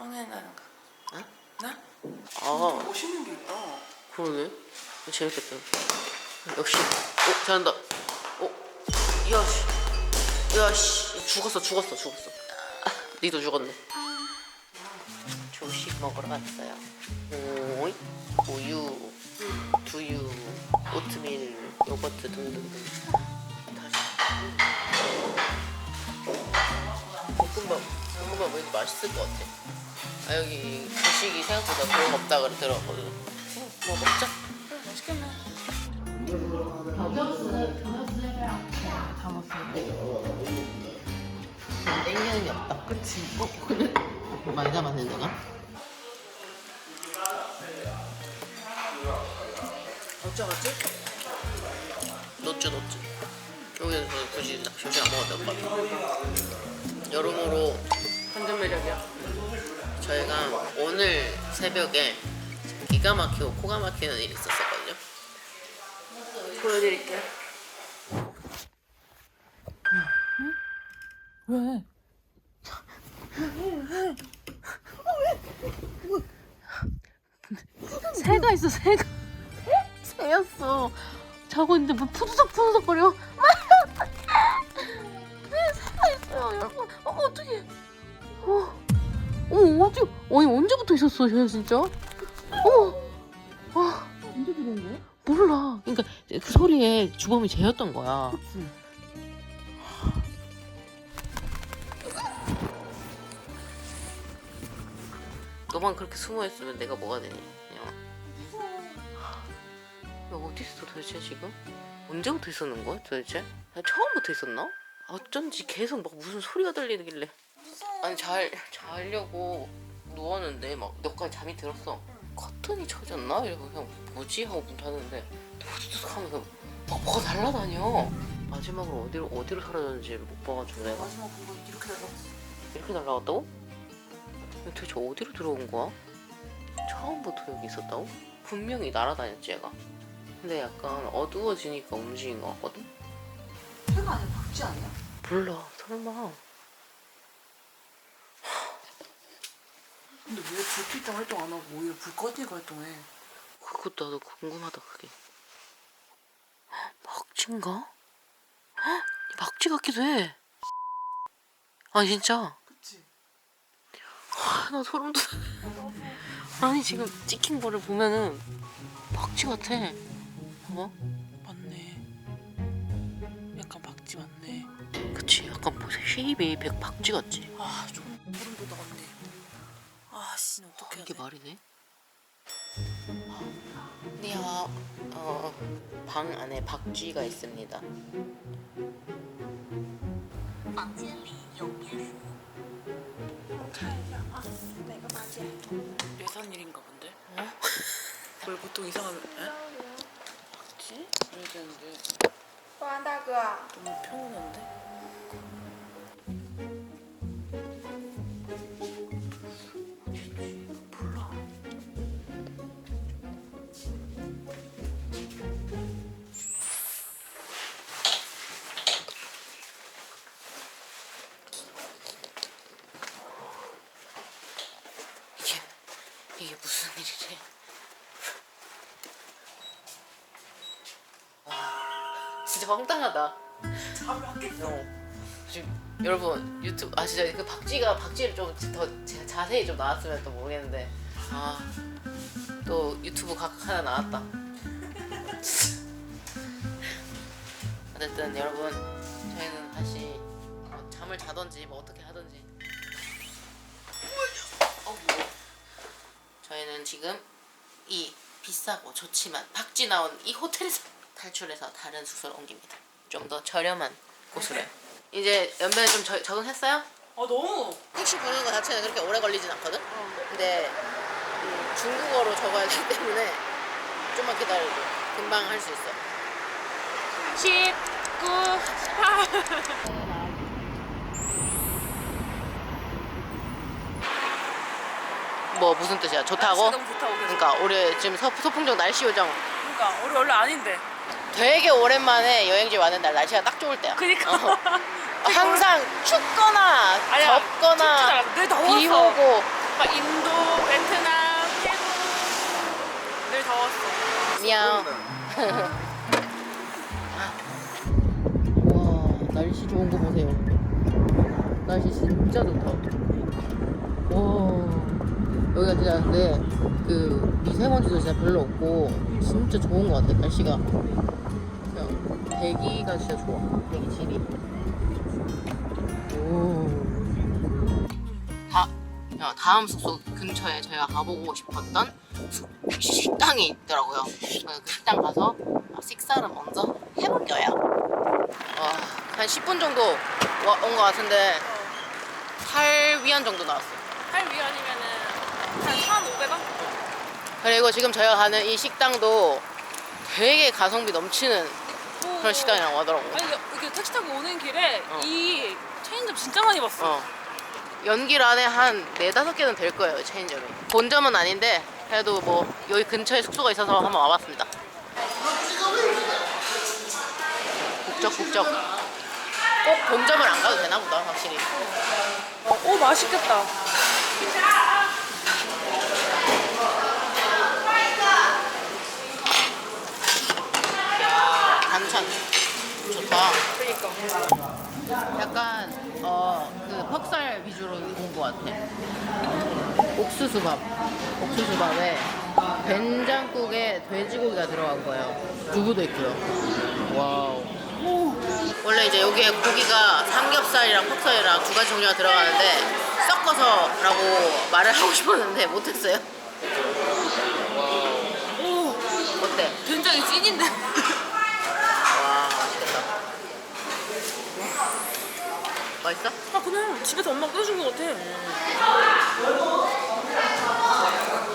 응애하는 거. 어? 나? 아 멋있는 게 있다. 그러네. 재밌겠다. 역시. 어 잘한다. 어? 야 씨. 야 씨. 죽었어 죽었어 죽었어. 아, 니도 죽었네. 조식 먹으러 갔어요. 오이 우유 두유 오트밀 요거트 등등등 맛있을 것 같아. 아 여기 조식이 생각보다 그런 거 없다 그래 들었거든. 어, 뭐 먹자. 맛있겠네. 땡기는 게 없다. 그치. 어? 많이 남았네 내가. 어쩌겠지? 노쭈 노쭈 여기서 굳이 조식 안 먹어도 될것 같아. 여러모로 완전 매력이야. 저희가 오늘 새벽에 기가 막히고 코가 막히는 일이 있었거든요. 보여드릴게요. 왜? 새가 있어 새가. 새였어. 자고 있는데 뭐 푸드덕 푸드덕거려? 왜 새가 있어요 여러분 어 어떡해 어, 어 어디 아니 언제부터 있었어 쟤 진짜 어 와, 언제 들어온 거야? 몰라 그러니까 그 소리에 주범이 쟤였던 거야 그치. 너만 그렇게 숨어있으면 내가 뭐가 되니 그냥 야 어디 있어 도대체 지금? 언제부터 있었는 거야 도대체? 야, 처음부터 있었나? 어쩐지 계속 막 무슨 소리가 들리길래 아니 잘 자려고 누웠는데 막 몇 가지 잠이 들었어 커튼이 쳐졌나? 이러고 그냥 뭐지? 하고 문 닫았는데 후두둑 하면서 막 뭐가 날아다녀 마지막으로 어디로 어디로 사라졌는지 못 봐가지고 내가 마지막 본거 이렇게 날라갔어. 이렇게 날라갔다고? 도대체 어디로 들어온 거야? 처음부터 여기 있었다고? 분명히 날아다녔지 얘가 근데 약간 어두워지니까 움직인 것 같거든? 새가 아니야 박쥐 아니야? 몰라 설마 근데 왜 불필 때 활동 안 하고 오히려 불 꺼지고 활동해? 그것도 나도 궁금하다 그게 헉, 박쥐인가? 헉, 박쥐 같기도 해 아니 진짜 그치? 아, 나 소름 돋아 아니 지금 찍힌 거를 보면은 박쥐 같아 봐봐 맞네. 약간 박쥐 맞네. 그치 약간 뭐 쉐입이 백 박쥐 같지 아, 좀 소름 돋아갔네. 아, 씨, 어떡해. 이게 말이네 니하 어, 방 안에 박쥐가 있습니다 房间里有蝙蝠。看一下啊，哪个房间？ 예산 일인가 본데? 어? 왜 보통 이상하면, 에? 박쥐? 이래야 되는데. 保安大哥， 너무 평온한데? 진짜 황당하다 잠이 왔겠어. 어. 지금 여러분 유튜브 아 진짜 그 박쥐가 박쥐를 좀 더 자세히 좀 나왔으면 또 모르겠는데 아 또 유튜브 각 하나 나왔다. 어쨌든 여러분 저희는 다시 뭐 잠을 자던지 뭐 어떻게 하던지 어. 저희는 지금 이 비싸고 좋지만 박쥐 나온 이 호텔에서 탈출해서 다른 숙소로 옮깁니다. 좀 더 저렴한 곳으로요. 이제 연배는 좀 저- 적응했어요? 아, 너무. 혹시 부르는 거 자체는 그렇게 오래 걸리진 않거든? 근데 음, 중국어로 적어야 하기 때문에 좀만 기다려줘. 금방 할 수 있어. 10 9뭐 무슨 뜻이야? 좋다고? 너무 좋다고 계속. 그러니까 우리 지금 서, 서풍정 날씨 요정 그러니까, 우리 원래 아닌데. 되게 오랜만에 여행지 왔는데 날씨가 딱 좋을 때야. 그니까. 어. 항상 춥거나 막 인도, 베트남, 태국 늘 더웠어. 미안. 와 날씨 좋은 거 보세요. 날씨 진짜 좋다. 와 여기가 진짜 근데 그 미세먼지도 진짜 별로 없고 진짜 좋은 것 같아 날씨가. 대기가 진짜 좋아. 대기 질이. 오. 다, 야, 다음 숙소 근처에 저희가 가보고 싶었던 숙- 식당이 있더라고요. 그래서 그 식당 가서 식사를 먼저 해볼게요. 어, 한 10분 정도 온 것 같은데 8위안 정도 나왔어 요. 8위안이면은 한 1,500원? 그리고 지금 저희가 가는 이 식당도 되게 가성비 넘치는 그런 식당이라고 하더라고요. 아니 이렇게 택시 타고 오는 길에 어. 이 체인점 진짜 많이 봤어. 어. 연길 안에 한 네다섯 개는 될 거예요, 체인점이. 본점은 아닌데, 그래도 뭐, 여기 근처에 숙소가 있어서 한번 와봤습니다. 국적국적. 꼭 본점을 안 가도 되나 보다, 확실히. 어, 오 맛있겠다. 반찬. 좋다. 그러니까. 약간, 어, 그 퍽살 위주로 온 것 같아. 옥수수밥. 옥수수밥에 된장국에 돼지고기가 들어간 거예요. 두부도 있고요. 와우. 원래 이제 여기에 고기가 삼겹살이랑 퍽살이랑 두 가지 종류가 들어가는데 섞어서라고 말을 하고 싶었는데 못했어요. 오 어때? 된장이 찐인데. 와 맛있겠다. 맛있어? 아 그냥 집에서 엄마가 끓여준 것 같아.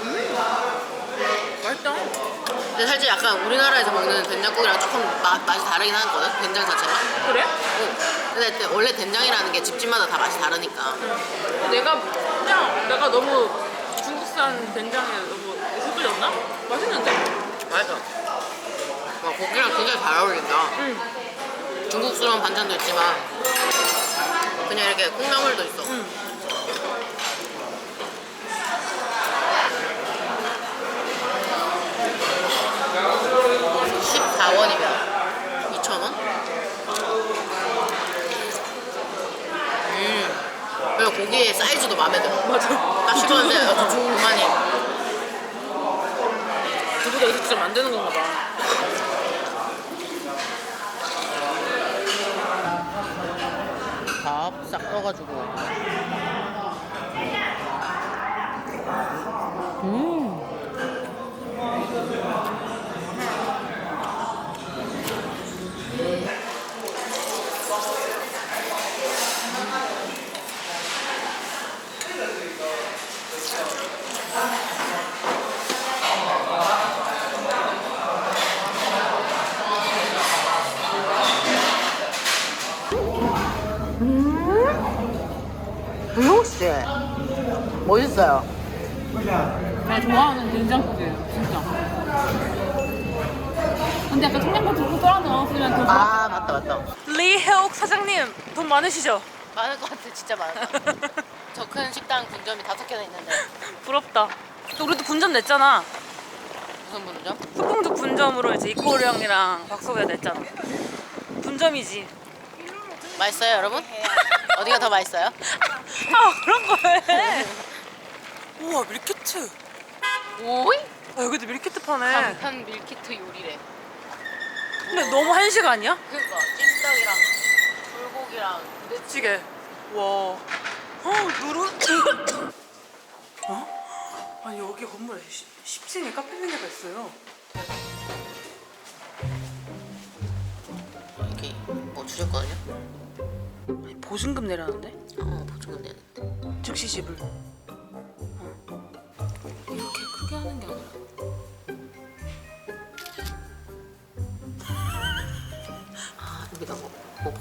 음. 맛있다. 근데 사실 약간 우리나라에서 먹는 된장국이랑 조금 맛, 맛이 다르긴 하거든 된장 자체가. 그래? 응. 근데 원래 된장이라는 게 집집마다 다 맛이 다르니까. 내가 그냥 내가 너무 중국산 된장에 너무 흡을렸나? 맛있는데? 맛있어. 와, 고기랑 굉장히 잘 어울린다. 응. 중국스러운 반찬도 있지만 그냥 이렇게 콩나물도 있어. 응. 십 14원이면 2,000원? 음. 그리고 고기의 사이즈도 마음에 들어. 맞아. 딱 씹었는데 그만이. 두부가 여기서 직접 만드는 건가 봐. 떠가지고. 음. 조용 씨 멋있어요. 내가 좋아하는 된장국이에요, 진짜. 근데 약간 청양고추 또 따라 넣었으면 더 좋아. 아 맞다 맞다. 리해옥 사장님 돈 많으시죠? 많을 것 같아 진짜 많을 것 같아. 저 큰 식당 분점이 다섯 개나 있는데 부럽다. 또 우리도 분점 냈잖아. 무슨 분점? 소풍죽 분점으로 이제 이코르 형이랑 박소가 냈잖아. 분점이지. 맛있어요 여러분? 어디가 더 맛있어요? 아 그런 거해. 우와 밀키트. 오이? 아, 여기도 밀키트 파네. 간편 밀키트 요리래. 근데 너무 한식 아니야? 그니까 찜닭이랑 불고기랑 찌개. 와. 어 누르. 어? 아니 여기 건물에 10층에 카페 메뉴가 있어요. 이렇게 뭐 주셨거든요? 아니, 보증금 내라는데? 어 보증금 내는데. 즉시 지불.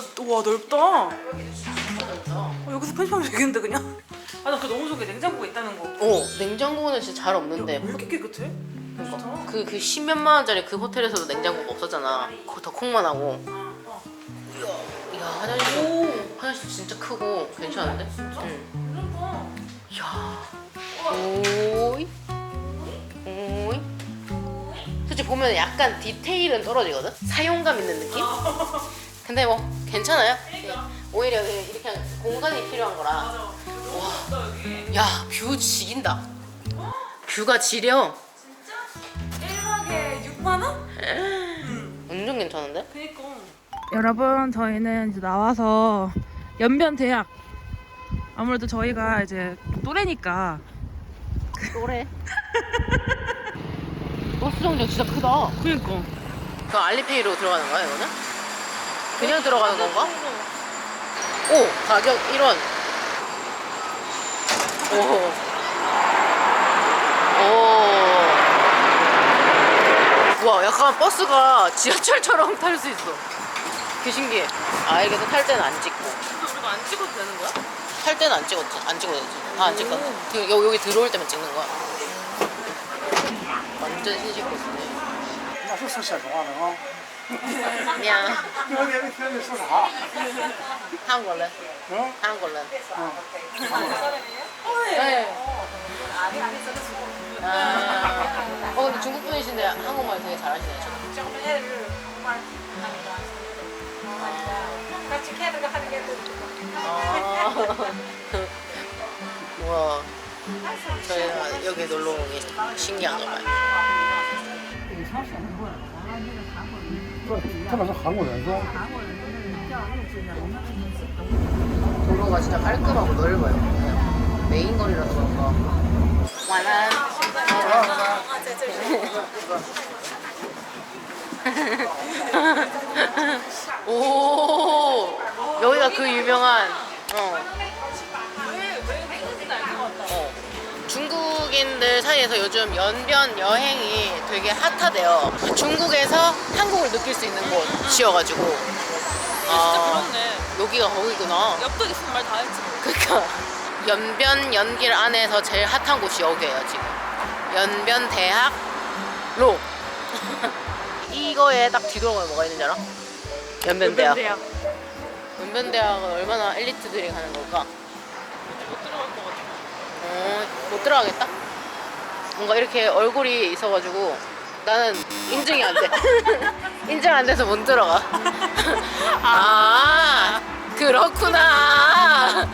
넓, 와 넓다. 어, 여기서 편집하면 되겠는데 그냥. 아 나 그 너무 좋게 냉장고가 있다는 거. 어 냉장고는 진짜 잘 없는데 왜 이렇게 깨끗해? 그러니까 그, 그 십몇만 원짜리 그 호텔에서도 냉장고가 없었잖아 더 콩만 하고 이야, 야 화장실 화장실 진짜 크고 괜찮은데? 응. 이야 오이 오이 솔직히 보면 약간 디테일은 떨어지거든? 사용감 있는 느낌? 근데 뭐 괜찮아요 예. 오히려 이렇게 공간이 필요한 거라 와 야 뷰 지긴다 뷰가 지려 1박에 6만 원? 완전 괜찮은데? 그니까. 여러분 저희는 이제 나와서 연변 대학. 아무래도 저희가 이제 또래니까. 또래 버스 정류장 진짜 크다 그니까. 그 알리페이로 들어가는 거야 이거는? 그냥 들어가는 건가? 오 가격 1원 오. 오. 와 약간 버스가 지하철처럼 탈 수 있어 그 신기해 아 이게 탈 때는 안 찍고 우리가 안 찍어도 되는 거야? 탈 때는 안 찍었지 안 찍어도 되지 다안 찍었지 그, 여기, 여기 들어올 때만 찍는 거야 완전 신식 코스네 那是说写实话的啊。 미안 我也没听你说啥。 한국은 嗯 한국은 嗯。 네. 아, 어 근데 중국 분이신데 한국말 되게 잘하시네요. 저도. 아. 우와. 저희가 여기 놀러 온 게 신기한가 봐요. 잠깐만 한국 연수? 도로가 진짜 깔끔하고 넓어요. 메인 거리라서 그런가. 와란. 오 여기가 그 유명한 어. 중국인들 사이에서 요즘 연변 여행이 되게 핫하대요. 중국에서 한국을 느낄 수 있는 곳이어가지고. 아, 그렇네. 여기가 거기구나. 엽떡 있으면 말 다 했지. 그러니까 연변 연길 안에서 제일 핫한 곳이 여기예요 지금. 연변 대학 로. 이거에 딱 뒤돌아보면 뭐가 있는지 알아? 연변 대학. 대학. 연변 대학은 얼마나 엘리트들이 가는 걸까? 못 들어갈 것 같아. 어, 못 들어가겠다. 뭔가 이렇게 얼굴이 있어가지고 나는 인증이 안 돼. 인증 안 돼서 못 들어가. 아, 그렇구나.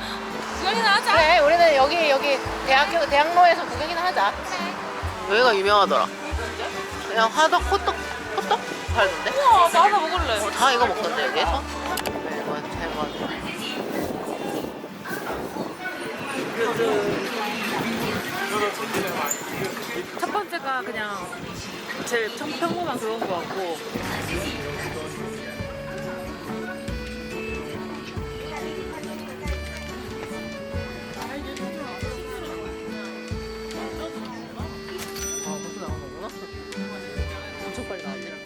구경이나 하자. 그래, 우리는 여기 여기 대학교 대학로에서 구경이나 하자. 여기가 유명하더라. 그냥 화덕 호떡 호떡 팔던데. 우와, 나 하나 먹을래. 어, 다 이거 먹던데 여기에서. 네, 이거 잘 그냥 제일 평, 평범한 그런 거 같고 아, 벌써 나오는구나. 엄청 빨리 나왔네.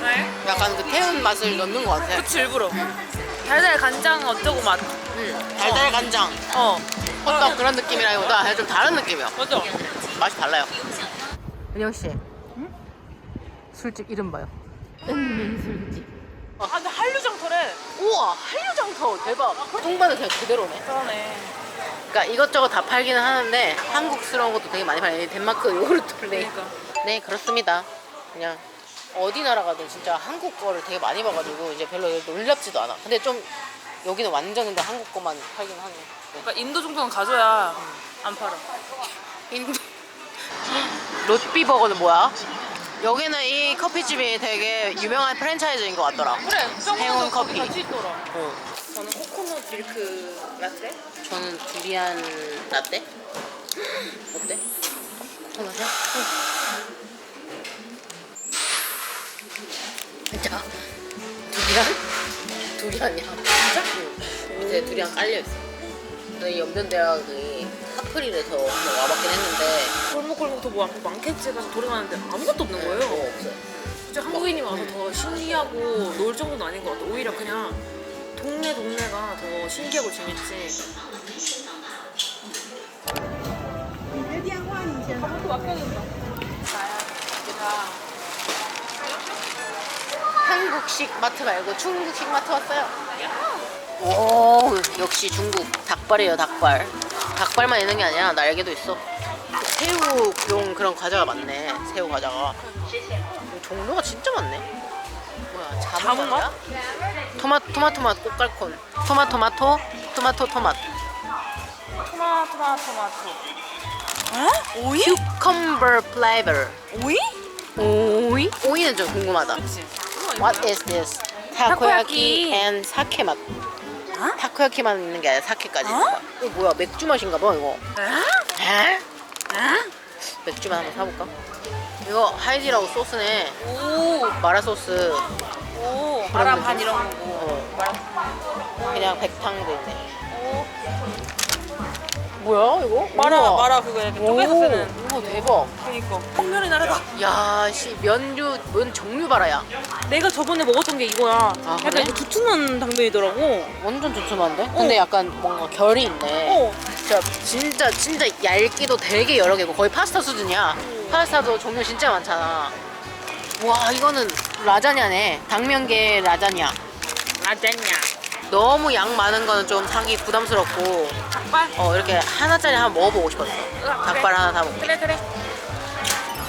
네? 약간 그 태운 맛을 넣는 것 같아. 그치 일부러 달달 간장 어쩌고 맛 응. 달달 간장. 어. 호떡 그런 느낌이라기보다 그냥 좀 다른 느낌이야. 맞아 맛이 달라요. 은영 씨. 술집 이름 봐요. 은민 술집. 아 근데 한류장터래 우와 한류장터 대박. 똥바는 그냥 그대로네. 그러네 그러니까 이것저것 다 팔기는 하는데 한국스러운 것도 되게 많이 팔아요. 덴마크 요구르트 플레이. 그러니까 네 그렇습니다. 그냥 어디 나라 가든 진짜 한국 거를 되게 많이 봐가지고 이제 별로 놀랍지도 않아. 근데 좀 여기는 완전 근데 한국 거만 팔긴 하네. 네. 그러니까 인도 정도는 가져야 안 팔아 인도 롯비 버거는 뭐야? 여기는 이 커피집이 되게 유명한 프랜차이즈인 것 같더라. 그래 행운 커피. 같이 있더라 어. 저는 코코넛 밀크 라떼 저는 두리안 라떼. 어때? 두리안이야 진짜? 밑에 두리안 깔려있어 저희 연변대학이 하프릴에서 한번 와봤긴 했는데 골목골목 더뭐 많겠지 가서 돌아가는데 아무것도 없는 거예요. 뭐 없어요 진짜 한국인이 와서 더 신기하고 놀 정도는 아닌 것 같아. 오히려 그냥 동네 동네가 더 신기하고 재밌지. 한국식 마트 말고 중국식 마트 왔어요. 오, 역시 중국 닭발이에요, 닭발. 닭발만 있는 게 아니라 날개도 있어. 새우용 그런 과자가 많네, 새우 과자가. 종류가 진짜 많네. 뭐야, 자몽 야 토마토, 토마토 맛 꽃갈콘. 토마 토 마토, 토마토 토마토. 토마 토마 토마토. 어? 오이? cucumber flavor. 오이? 오이? 오이는 좀 궁금하다. 그치. What is this? 타코야키 and 사케 맛. 타코야키만 있는 게 아니라 사케까지 있는 거야. 이거 뭐야? 맥주 맛인가 봐 이거. 에? 맥주만 한번 사볼까? 이거 하이디라고 소스네. 오, 마라 소스. 오, 바람. 반 이런 거고. 어. 그냥 백탕도 있네. 뭐야 이거? 마라 우와. 마라 그거 오, 쪼개서 쓰는. 우와 대박. 그니까. 홍면이 나르다. 야, 씨 면류 면 종류 봐라야. 내가 저번에 먹었던 게 이거야. 아, 약간 그래? 두툼한 당면이더라고. 완전 두툼한데? 근데 약간 뭔가 결이 있네. 어. 진짜 진짜 진짜 얇기도 되게 여러 개고 거의 파스타 수준이야. 파스타도 종류 진짜 많잖아. 와 이거는 라자냐네. 당면계 라자냐. 라자냐. 너무 양 많은 거는 좀 사기 부담스럽고 닭발? 어 이렇게 하나짜리 한번 먹어보고 싶었어. 닭발 하나 사 먹고. 그래 그래.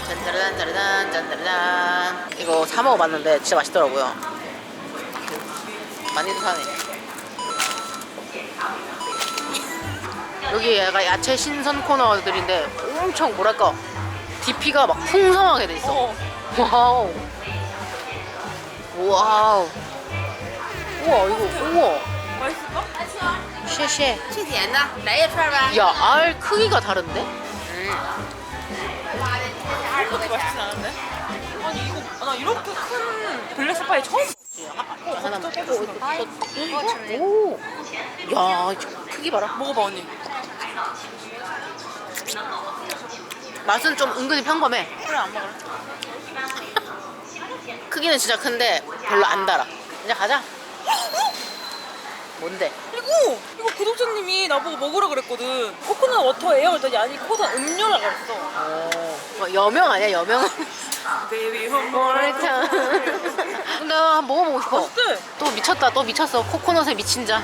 짠짜르단 짜르단 짠짜르단 이거 사 먹어봤는데 진짜 맛있더라고요. 많이도 사네. 여기 약간 야채 신선 코너들인데 엄청 뭐랄까 DP가 막 풍성하게 돼 있어. 어. 와우. 와우. 우와 이거 우와. 맛있을까? 쉐쉐. 야, 알 크기가 다른데? 그렇게 맛있진 않은데? 아니 이거 아, 나 이렇게 큰 블랙 스파이 처음 하나 먹고. 오. 야, 저 크기 봐라. 먹어봐 언니. 맛은 좀 은근히 평범해. 그래 안 먹을래? 크기는 진짜 큰데 별로 안 달아. 이제 가자. 뭔데? 이거 이거 구독자님이 나보고 먹으라 그랬거든. 코코넛 워터 에어 그랬더니 아니 코코넛 음료라 그랬어. 어, 뭐 여명 아니야 여명? 베이비 나 한번 먹어보고 싶어. 어때? 또 미쳤다 또 미쳤어 코코넛에 미친 자.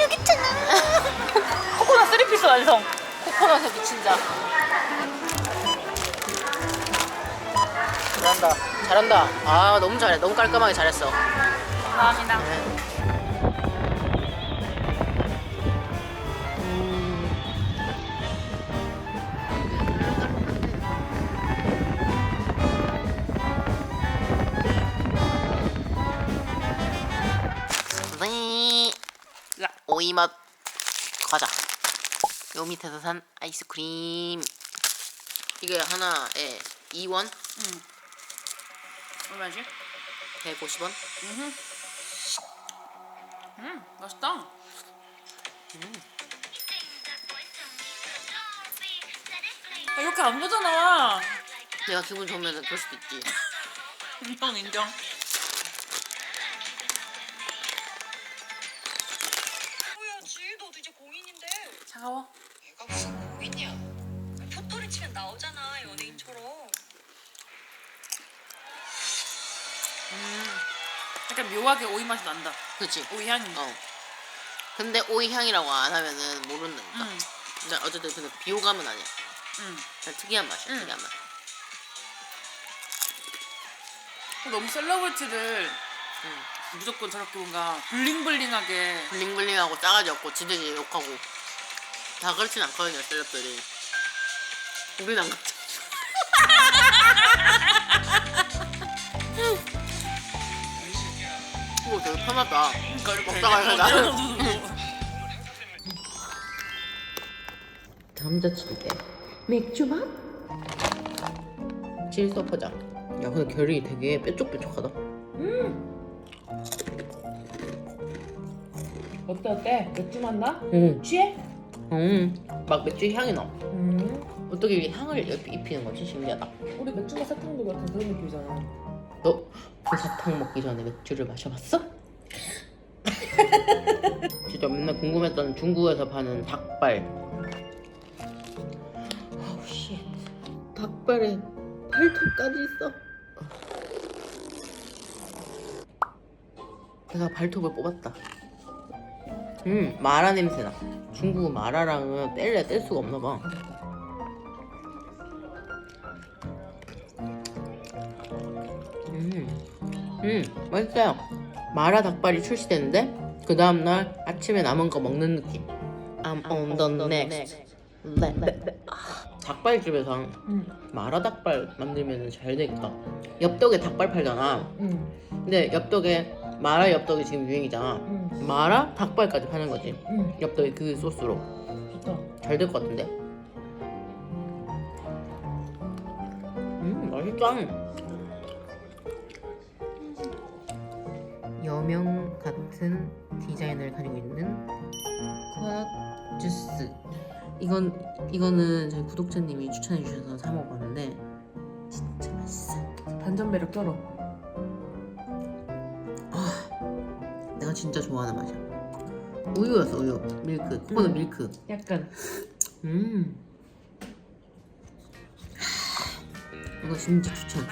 여기 있잖아. 코코넛 쓰리피스 완성. 코코넛에 미친 자. 잘한다 잘한다. 아 너무 잘해 너무 깔끔하게 잘했어. 감사합니다. 네. 오이맛 과자. 요 밑에서 산 아이스크림. 이게 하나에 2원, 얼마지? 150원. 음 맛있다. 아, 이렇게 안 되잖아. 내가 기분 좋으면 그럴 수도 있지. 인정 인정. 뭐야 지 너도 이제 공인인데 차가워? 묘하게 오이 맛이 난다. 그치? 오이 향이. 어. 근데 오이 향이라고 안 하면은 모른다니까. 응. 근데 어쨌든 근데 비호감은 아니야. 응. 그냥 특이한 맛이야, 응. 특이한 맛. 너무 셀러브리티를 응. 무조건 저렇게 뭔가 블링블링하게 블링블링하고 싸가지 없고 지들이 욕하고 다 그렇진 않거든요, 셀럽들이. 우린 안 그렇 편하다. 그러니까 이렇게 먹다가 이렇게 해가. 어, 감자칩인데 맥주 맛? 질소 포장 야 근데 결이 되게 뾰족뾰족하다 어때 어때? 맥주 맛나? 응. 취해? 음, 막 맥주 향이 나 음. 어떻게 이게 향을 입- 입히는 거지 신기하다 우리 맥주가 사탕도 같은 그런 느낌이잖아. 너 그 사탕 먹기 전에 맥주를 마셔봤어? 진짜 맨날 궁금했던 중국에서 파는 닭발. 아우 씨 닭발에 발톱까지 있어. 내가 발톱을 뽑았다. 음 마라 냄새나. 중국 마라랑은 뗄래 뗄 수가 없나 봐. 음, 음, 맛있어요. 마라 닭발이 출시됐는데 그 다음날 아침에 남은 거 먹는 느낌. I'm on the next. 네, 네, 네. 아, 닭발집에서 응. 마라 닭발 만들면 잘 되겠다. 엽떡에 닭발 팔잖아. 응. 근데 엽떡에 마라 엽떡이 지금 유행이잖아. 응. 마라 닭발까지 파는 거지. 응. 엽떡이 그 소스로. 잘 될 것 같은데. 음 맛있다. 여명 같은 디자인을 가지고 있는 코코넛 주스. 이건 이거는 저희 구독자님이 추천해 주셔서 사 먹었는데 진짜 맛있어. 반전 매력 쩔어. 내가 진짜 좋아하는 맛이야. 우유였어 우유. 밀크. 코코넛 음. 밀크. 약간 음. 이거 진짜 추천.